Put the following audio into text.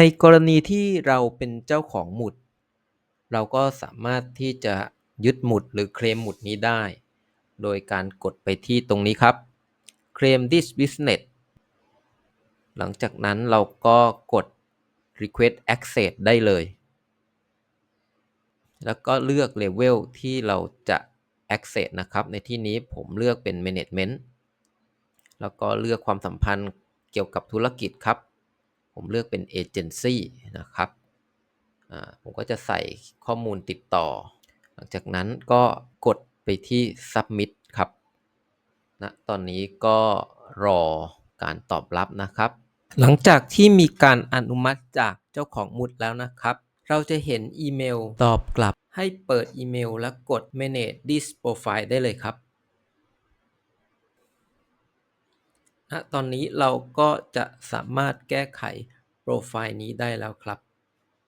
ในกรณีที่เราเป็นเจ้าของหมุด เราก็สามารถที่จะยึดหมุดหรือเคลมหมุดนี้ได้ โดยการกดไปที่ตรงนี้ครับ claim this business หลังจากนั้นเราก็กด request access ได้เลย แล้วก็เลือก level ที่เราจะ access นะครับ ในที่นี้ผมเลือกเป็น management แล้วก็เลือกความสัมพันธ์เกี่ยวกับธุรกิจครับ ผมเลือกเป็น agency นะครับผมก็จะใส่ข้อมูลติดต่อ หลังจากนั้นก็กดไปที่ submit ครับนะตอนนี้ก็รอการตอบรับนะครับ หลังจากที่มีการอนุมัติจากเจ้าของมุดแล้วนะครับ เราจะเห็นอีเมลตอบกลับให้เปิดอีเมลและกด manage this profile ได้เลยครับ ณ ตอนนี้เราก็จะสามารถแก้ไขโปรไฟล์นี้ได้แล้วครับ